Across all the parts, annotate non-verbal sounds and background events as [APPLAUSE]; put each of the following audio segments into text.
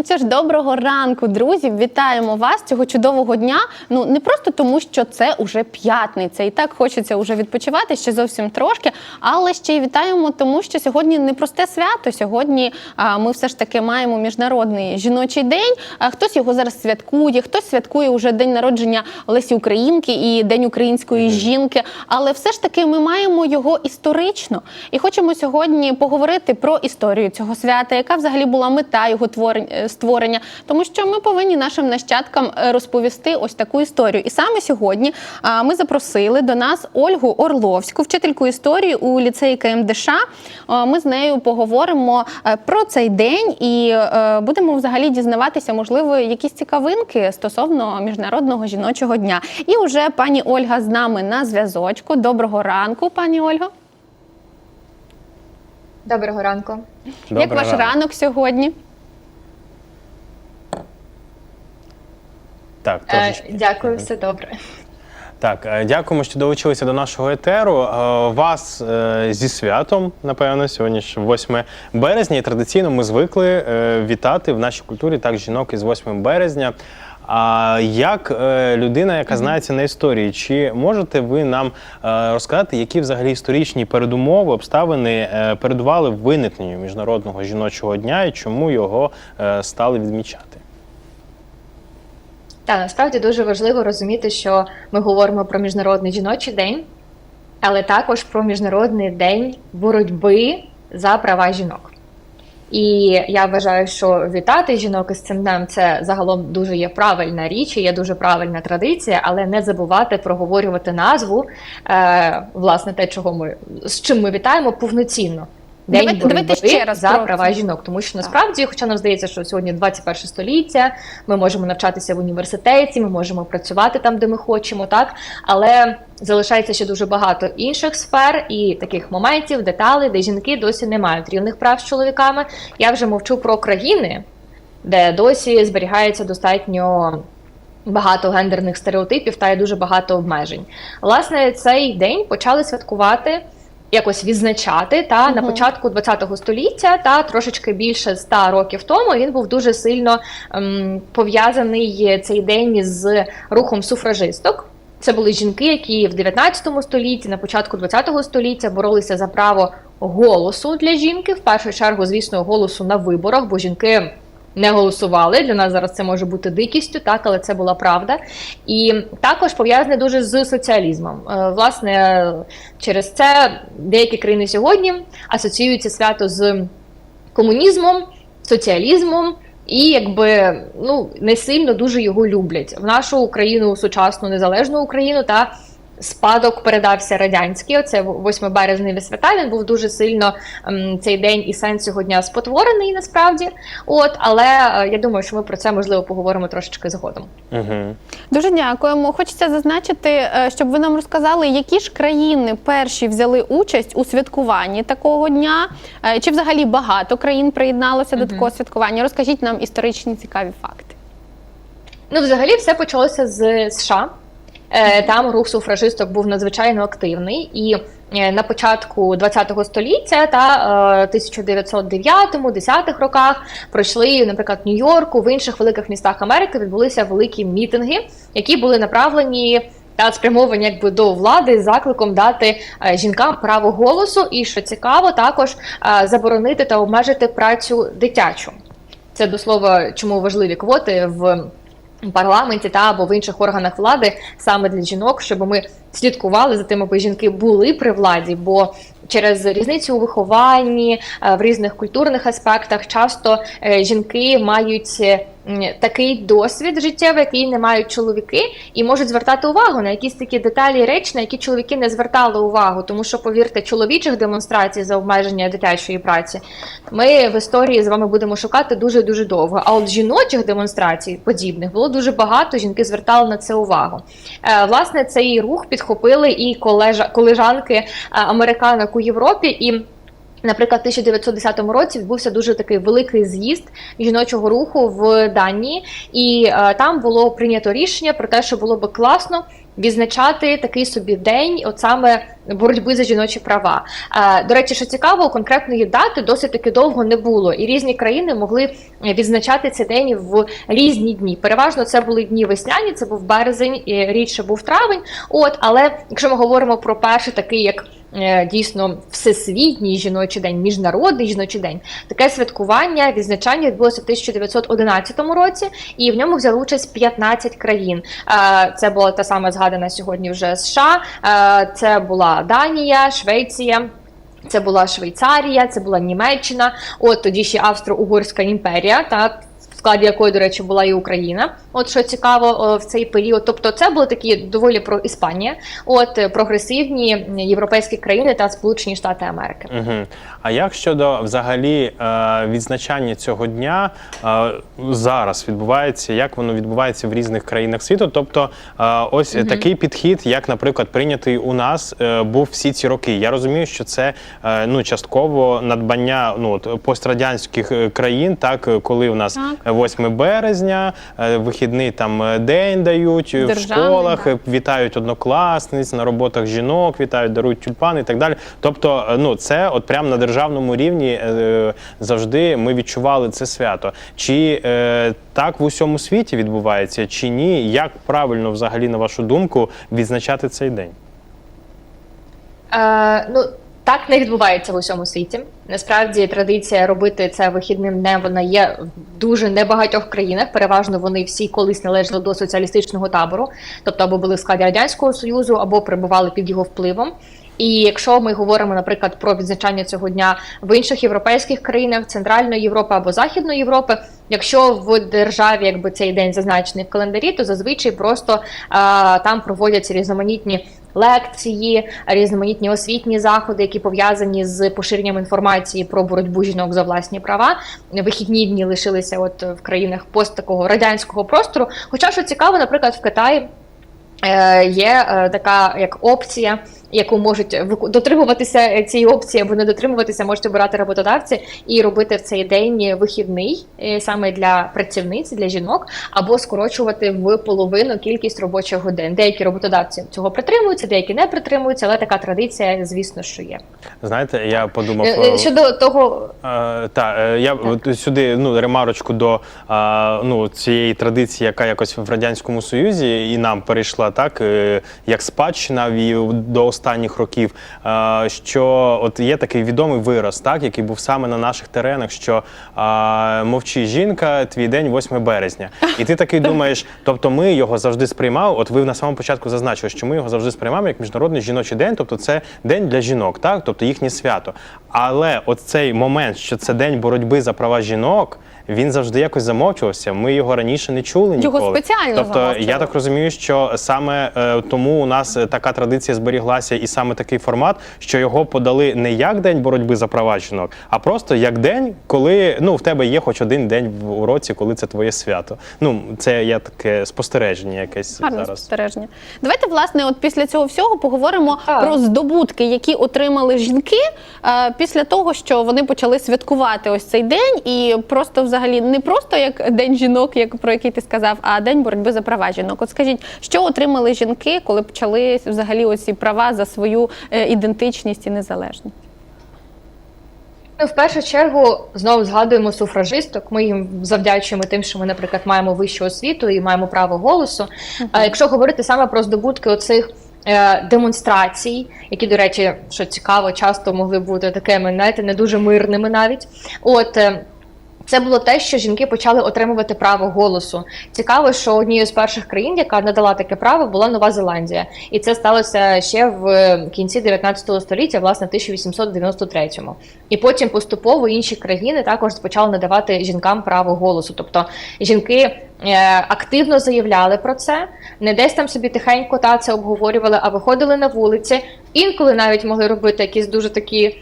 Ну це ж доброго ранку, друзі. Вітаємо вас цього чудового дня. Ну не просто тому, що це уже п'ятниця, і так хочеться вже відпочивати ще зовсім трошки. Але ще й вітаємо, тому що сьогодні не просте свято. Сьогодні а, ми все ж таки маємо міжнародний жіночий день. А хтось його зараз святкує, хтось святкує уже день народження Лесі Українки і День української жінки. Але все ж таки ми маємо його історично і хочемо сьогодні поговорити про історію цього свята, яка взагалі була мета його е, створення, тому що ми повинні нашим нащадкам е, розповісти ось таку історію. І саме сьогодні ми запросили до нас Ольгу Орловську, вчительку історії у ліцеї КМДШ. Ми з нею поговоримо е, про цей день і е, будемо взагалі дізнаватися, можливо, якісь цікавинки стосовно міжнародного жіночого дня. І вже пані Ольга з нами на зв'язочку. Доброго ранку, пані Ольго. Доброго ранку. Як ваш ранку. ранок сьогодні? Так, Е, трошечки. дякую, все добре. Так, е, дякуємо, що долучилися до нашого етеру. Е, Вас зі святом, напевно, сьогодні ж 8 березня. І традиційно ми звикли вітати в нашій культурі так жінок із 8 березня. А як людина, яка знається на історії, чи можете ви нам розказати, які взагалі історичні передумови, обставини передували виникненню міжнародного жіночого дня і чому його стали відмічати? Та насправді дуже важливо розуміти, що ми говоримо про міжнародний жіночий день, але також про міжнародний день боротьби за права жінок. І я вважаю, що вітати жінок із цим днем це загалом дуже є правильна річ, і є дуже правильна традиція, але не забувати проговорювати назву, е, власне, те, чого ми з чим ми вітаємо повноцінно. День Давайте- давайте ще раз за права жінок, тому що насправді, хоча нам здається, що сьогодні 21 століття, ми можемо навчатися в університеті, ми можемо працювати там, де ми хочемо, так але залишається ще дуже багато інших сфер і таких моментів, деталей, де жінки досі не мають рівних прав з чоловіками. Я вже мовчу про країни, де досі зберігається достатньо. Багато гендерних стереотипів та є дуже багато обмежень. Власне, цей день почали святкувати, якось відзначати та на початку ХХ століття, та трошечки більше ста років тому він був дуже сильно ем, пов'язаний цей день з рухом суфражисток. Це були жінки, які в 19 столітті, на початку 20 століття боролися за право голосу для жінки. В першу чергу, звісно, голосу на виборах, бо жінки не голосували. Для нас зараз це може бути дикістю, так, але це була правда. І також пов'язане дуже з соціалізмом. Е, Власне, через це деякі країни сьогодні асоціюються свято з комунізмом, соціалізмом. І якби ну не сильно дуже його люблять в нашу Україну, сучасну незалежну Україну та спадок передався радянський. Оце 8 березневі свята. Він був дуже сильно ем, цей день і сенс цього дня спотворений насправді. От, але е, я думаю, що ми про це можливо поговоримо трошечки згодом. Угу. Дуже дякуємо. Хочеться зазначити, е, щоб ви нам розказали, які ж країни перші взяли участь у святкуванні такого дня, Е, чи взагалі багато країн приєдналося до такого святкування. Розкажіть нам історичні цікаві факти. Ну, взагалі, все почалося з США. Е, Там рух суфражисток був надзвичайно активний, і е, на початку ХХ століття та е, 1909-10 роках пройшли, наприклад, в Нью-Йорку, в інших великих містах Америки відбулися великі мітинги, які були направлені. Та спрямовані якби до влади з закликом дати е, жінкам право голосу, і що цікаво, також е, заборонити та обмежити працю дитячу. Це до слова, чому важливі квоти в парламенті та або в інших органах влади саме для жінок, щоб ми слідкували за тим, аби жінки були при владі, бо через різницю у вихованні е, в різних культурних аспектах часто е, жінки мають е, такий досвід життєвий, який не мають чоловіки, і можуть звертати увагу на якісь такі деталі речі, на які чоловіки не звертали увагу. Тому що, повірте, чоловічих демонстрацій за обмеження дитячої праці ми в історії з вами будемо шукати дуже дуже довго. А от жіночих демонстрацій подібних було дуже багато. Жінки звертали на це увагу. Е, власне, цей рух підхопили і колежа, колежанки е, американок у Європі і. Наприклад, в 1910 році відбувся дуже такий великий з'їзд жіночого руху в Данії, і е, там було прийнято рішення про те, що було би класно відзначати такий собі день, от саме боротьби за жіночі права. Е, до речі, що цікаво, конкретної дати досить таки довго не було, і різні країни могли відзначати цей день в різні дні. Переважно це були дні весняні, це був березень, рідше був травень. От, але якщо ми говоримо про перший такий, як дійсно всесвітній жіночий день, міжнародний жіночий день, таке святкування, відзначання відбулося в 1911 році, і в ньому взяли участь 15 країн. Е, Це була та сама згадана сьогодні вже США, е, це була Данія, Швеція. Це була Швейцарія, це була Німеччина, от тоді ще Австро-Угорська імперія, та складі якої, до речі, була і Україна. От що цікаво в цей період. Тобто, це були такі доволі про Іспанія, от е, прогресивні європейські країни та Сполучені Штати Америки. Угу. А як щодо взагалі е, відзначання цього дня е, зараз відбувається, як воно відбувається в різних країнах світу? Тобто, е, ось такий підхід, як, наприклад, прийнятий у нас, е, був всі ці роки. Я розумію, що це е, ну частково надбання ну пострадянських е, країн, так е, коли у нас Так. 8 березня, е, вихідний там е, день дають е, в Державний, школах, так. вітають однокласниць на роботах жінок, вітають, дарують тюльпани і так далі. Тобто, ну це от прямо на державному рівні завжди ми відчували це свято. Чи так в усьому світі відбувається, чи ні? Як правильно, взагалі, на вашу думку, відзначати цей день? Е, ну, так не відбувається в усьому світі. Насправді традиція робити це вихідним днем вона є в дуже небагатьох країнах. Переважно вони всі колись належали до соціалістичного табору, тобто або були в складі радянського союзу, або перебували під його впливом. І якщо ми говоримо, наприклад, про відзначання цього дня в інших європейських країнах Центральної Європи або Західної Європи, якщо в державі якби цей день зазначений в календарі, то зазвичай просто а, там проводяться різноманітні лекції, різноманітні освітні заходи, які пов'язані з поширенням інформації про боротьбу жінок за власні права. Вихідні дні лишилися от в країнах пост такого радянського простору. Хоча що цікаво, наприклад, в Китаї. Е, Є е, така як опція, яку можуть дотримуватися цієї опції або не дотримуватися, можуть обирати роботодавці і робити в цей день вихідний е, саме для працівниць, для жінок, або скорочувати в половину кількість робочих годин. Деякі роботодавці цього притримуються, деякі не притримуються, але така традиція, звісно, що є. Знаєте, я подумав Е, е, Щодо того, Е, та е, я от сюди ну ремарочку до е, ну цієї традиції, яка якось в радянському союзі і нам перейшла так, е, як спадщина ві- до останніх років. е, Що от є такий відомий вираз, так який був саме на наших теренах, що е, мовчи жінка, твій день 8 березня. І ти такий думаєш, тобто ми його завжди сприймали. От ви на самому початку зазначили, що ми його завжди сприймаємо як міжнародний жіночий день, тобто це день для жінок, так, тобто їхнє свято. Але от цей момент, що це день боротьби за права жінок, він завжди якось замовчувався. Ми його раніше не чули Його ніколи. спеціально Тобто, замовчували. я так розумію, що саме е, тому у нас е, така традиція зберіглася, і саме такий формат, що його подали не як день боротьби за права жінок, а просто як день, коли ну в тебе є хоч один день в році, коли це твоє свято. Ну це я таке спостереження якесь Гарне зараз. спостереження. Давайте, власне, от після цього всього поговоримо Так. про здобутки, які отримали жінки е, після того, що вони почали святкувати ось цей день, і просто взагалі не просто як день жінок, як про який ти сказав, а день боротьби за права жінок. От скажіть, що отримали жінки, коли почали взагалі ось ці права за свою е, ідентичність і незалежність? В першу чергу знову згадуємо суфражисток. Ми їм завдячуємо тим, що ми, наприклад, маємо вищу освіту і маємо право голосу. А якщо говорити саме про здобутки оцих е, демонстрацій, які, до речі, що цікаво, часто могли бути такими, знаєте, не дуже мирними навіть. От. е, це було те, що жінки почали отримувати право голосу. Цікаво, що однією з перших країн, яка надала таке право, була Нова Зеландія, і це сталося ще в кінці 19 століття, власне, в 1893-му. І потім поступово інші країни також почали надавати жінкам право голосу. Тобто жінки е, активно заявляли про це, не десь там собі тихенько та це обговорювали, а виходили на вулиці. Інколи навіть могли робити якісь дуже такі е,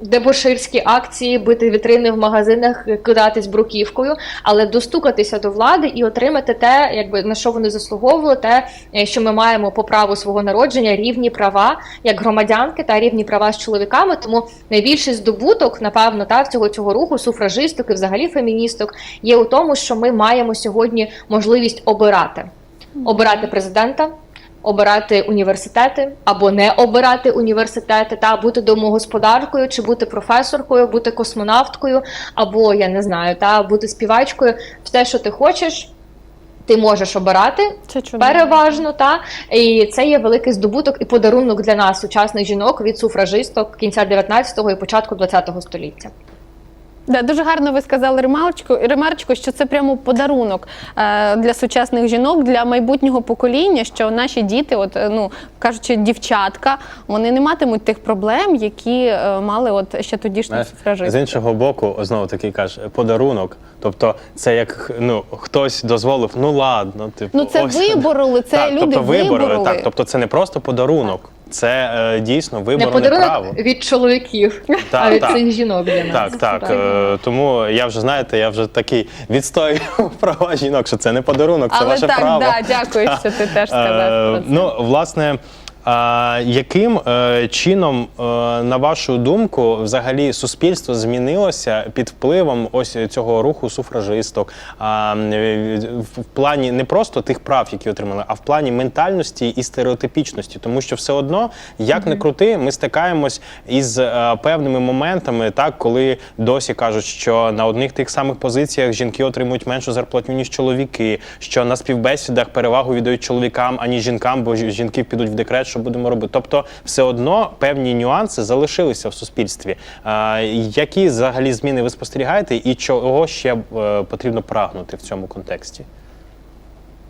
дебоширські акції, бити вітрини в магазинах, кидатись бруківкою, але достукатися до влади і отримати те, якби на що вони заслуговували, те, е, що ми маємо по праву свого народження, рівні права як громадянки та рівні права з чоловіками. Тому найбільший здобуток, напевно, та всього цього руху суфражисток і взагалі феміністок є у тому, що ми маємо сьогодні можливість обирати обирати президента. Обирати університети або не обирати університети, та бути домогосподаркою, чи бути професоркою, бути космонавткою, або я не знаю, та бути співачкою. Все, що ти хочеш, ти можеш обирати Це чудово. переважно. Та і це є великий здобуток і подарунок для нас, сучасних жінок від суфражисток кінця 19-го і початку 20-го століття. Да, дуже гарно ви сказали ремарочку, ремарочку, що це прямо подарунок е, для сучасних жінок, для майбутнього покоління, що наші діти, от е, ну кажучи, дівчатка, вони не матимуть тих проблем, які е, мали от ще тодішні Знаєш, з іншого боку, знову таки каже, подарунок. Тобто, це як ну хтось дозволив, ну ладно, типу, Ну, це вибороли, це так, люди тобто, вибороли. вибороли. Так, тобто, це не просто подарунок, це е, дійсно Не виборне подарунок право. від чоловіків, Так, а від так. цих жінок для нас. Так, так. Е, тому я вже знаєте, я вже такий відстоюю [LAUGHS] права жінок, що це не подарунок, це Але ваше так, право. да, дякую, що ти теж сказав про Е, це. Ну, власне, а, яким е, чином, е, на вашу думку, взагалі суспільство змінилося під впливом ось цього руху суфражисток? А, в плані не просто тих прав, які отримали, а в плані ментальності і стереотипічності, тому що все одно, як не крути, ми стикаємось із е, певними моментами, так коли досі кажуть, що на одних тих самих позиціях жінки отримують меншу зарплатню ніж чоловіки, що на співбесідах перевагу віддають чоловікам аніж жінкам, бо жінки підуть в декрет, що будемо робити. Тобто, все одно певні нюанси залишилися в суспільстві. Які взагалі зміни ви спостерігаєте, і чого ще е, потрібно прагнути в цьому контексті?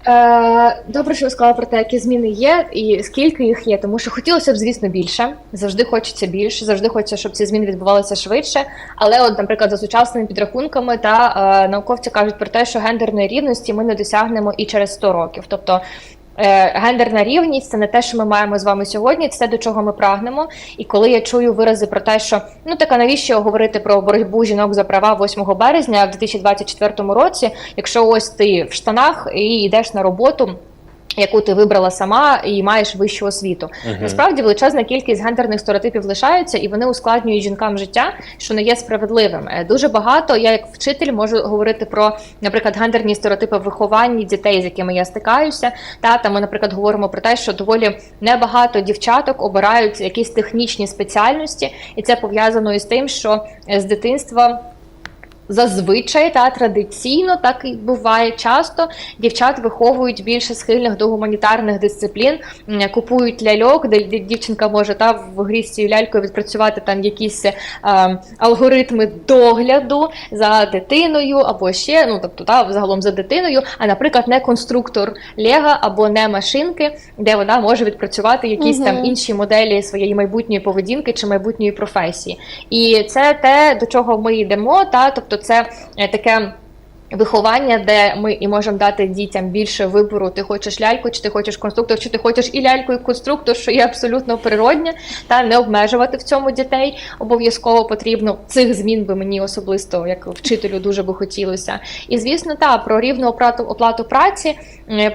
Е, добре, що ви сказали про те, які зміни є і скільки їх є, тому що хотілося б, звісно, більше. Завжди хочеться більше, завжди хочеться, щоб ці зміни відбувалися швидше. Але, от, наприклад, за сучасними підрахунками, та е, науковці кажуть про те, що гендерної рівності ми не досягнемо і через 100 років. Тобто гендерна рівність це не те, що ми маємо з вами сьогодні, це до чого ми прагнемо. І коли я чую вирази про те, що ну така навіщо говорити про боротьбу жінок за права 8 березня в 2024 році, якщо ось ти в штанах і йдеш на роботу. Яку ти вибрала сама і маєш вищу освіту. Насправді величезна кількість гендерних стереотипів лишаються, і вони ускладнюють жінкам життя, що не є справедливим. Е, Дуже багато я, як вчитель, можу говорити про, наприклад, гендерні стереотипи в вихованні дітей, з якими я стикаюся. Та там ми, наприклад, говоримо про те, що доволі небагато дівчаток обирають якісь технічні спеціальності, і це пов'язано із тим, що е, з дитинства. Зазвичай та традиційно так і буває часто. Дівчат виховують більше схильних до гуманітарних дисциплін, купують ляльок, де дівчинка може та в грі з цією лялькою відпрацювати там якісь е, алгоритми догляду за дитиною, або ще ну тобто та загалом за дитиною. А наприклад, не конструктор Лего або не машинки, де вона може відпрацювати якісь Мгм. там інші моделі своєї майбутньої поведінки чи майбутньої професії. І це те, до чого ми йдемо, та тобто це е, таке. Виховання, де ми і можемо дати дітям більше вибору. Ти хочеш ляльку, чи ти хочеш конструктор, чи ти хочеш і ляльку, і конструктор, що є абсолютно природне, та не обмежувати в цьому дітей. Обов'язково потрібно цих змін би мені особисто, як вчителю, дуже би хотілося. І звісно, та про рівну оплату оплату праці,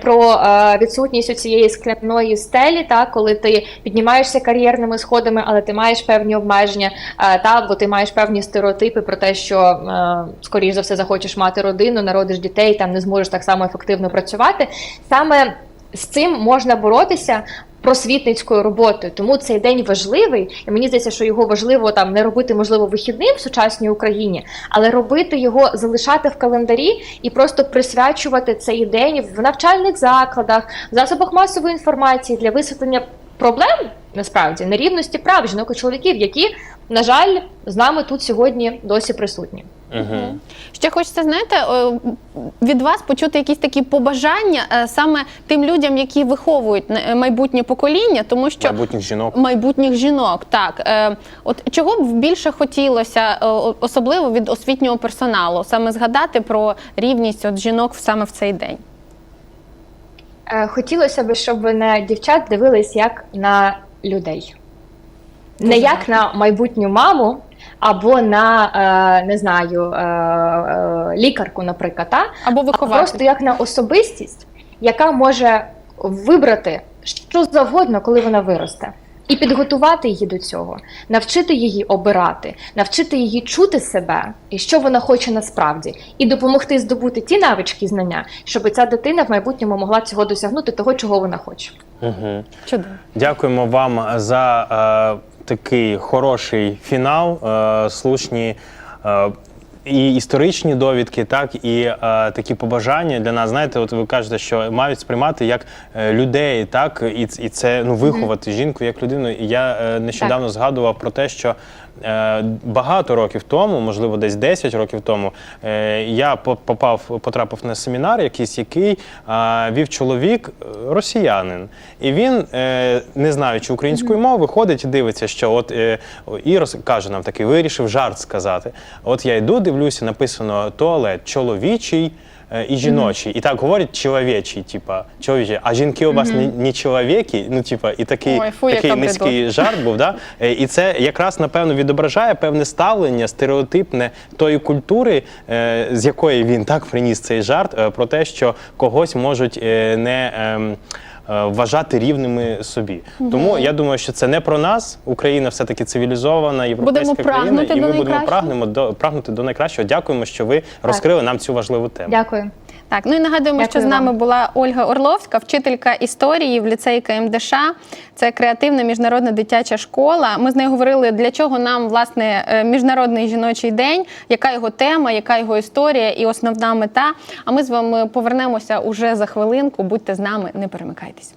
про е, відсутність цієї скляної стелі, та коли ти піднімаєшся кар'єрними сходами, але ти маєш певні обмеження, е, та бо ти маєш певні стереотипи про те, що е, скоріш за все захочеш мати родину, народиш дітей, там не зможеш так само ефективно працювати. Саме з цим можна боротися. Просвітницькою роботою, тому цей день важливий, і мені здається, що його важливо там не робити, можливо, вихідним в сучасній Україні, але робити його, залишати в календарі і просто присвячувати цей день в навчальних закладах, в засобах масової інформації для висвітлення проблем насправді нерівності прав жінок і чоловіків, які, на жаль, з нами тут сьогодні досі присутні. Угу. Ще хочеться, знаєте, від вас почути якісь такі побажання е, саме тим людям, які виховують майбутнє покоління, тому що Майбутніх жінок. майбутніх жінок, так Е, от чого б більше хотілося, особливо від освітнього персоналу, саме згадати про рівність от жінок саме в цей день. Е, Хотілося б, щоб на дівчат дивились як на людей. Не як на майбутню маму, або на е, не знаю е, е, лікарку, наприклад, та? Або а просто як на особистість, яка може вибрати що завгодно, коли вона виросте. І підготувати її до цього, навчити її обирати, навчити її чути себе і що вона хоче насправді, і допомогти здобути ті навички і знання, щоб ця дитина в майбутньому могла цього досягнути, того, чого вона хоче. Угу. Чудово. Дякуємо вам за е, такий хороший фінал, е, слушні. Е, і історичні довідки, так і е, такі побажання для нас. Знаєте, от ви кажете, що мають сприймати як е, людей, так і, і це ну виховати жінку як людину. І я е, нещодавно згадував про те, що багато років тому, можливо, десь 10 років тому, е, я попав, потрапив на семінар, якийсь який е, вів чоловік е, росіянин, і він, е, не знаючи української мови, ходить і дивиться, що от е, і каже нам такий, вирішив жарт сказати. От я йду, дивлюся, написано туалет чоловічий. Е, І жіночий, і так говорять чоловічий, типа чоловічий. А жінки у вас не, не чоловіки, ну типа, і такий, Ой, фу, такий бредота. низький жарт був. Да? Е, І це якраз напевно відображає певне ставлення стереотипне тої культури, е, з якої він так приніс цей жарт, е, про те, що когось можуть е, не. ем, е, Вважати рівними собі, тому я думаю, що це не про нас. Україна все таки цивілізована європейська Будемо країна, прагнути і до ми будемо найкращого. прагнемо до прагнути до найкращого. Дякуємо, що ви розкрили нам цю важливу тему. Дякую. Так, ну і нагадуємо, що з нами вам. була Ольга Орловська, вчителька історії в ліцеї КМДШ. Це креативна міжнародна дитяча школа. Ми з нею говорили, для чого нам власне е, міжнародний жіночий день, яка його тема, яка його історія і основна мета. А ми з вами повернемося уже за хвилинку. Будьте з нами, не перемикайтесь.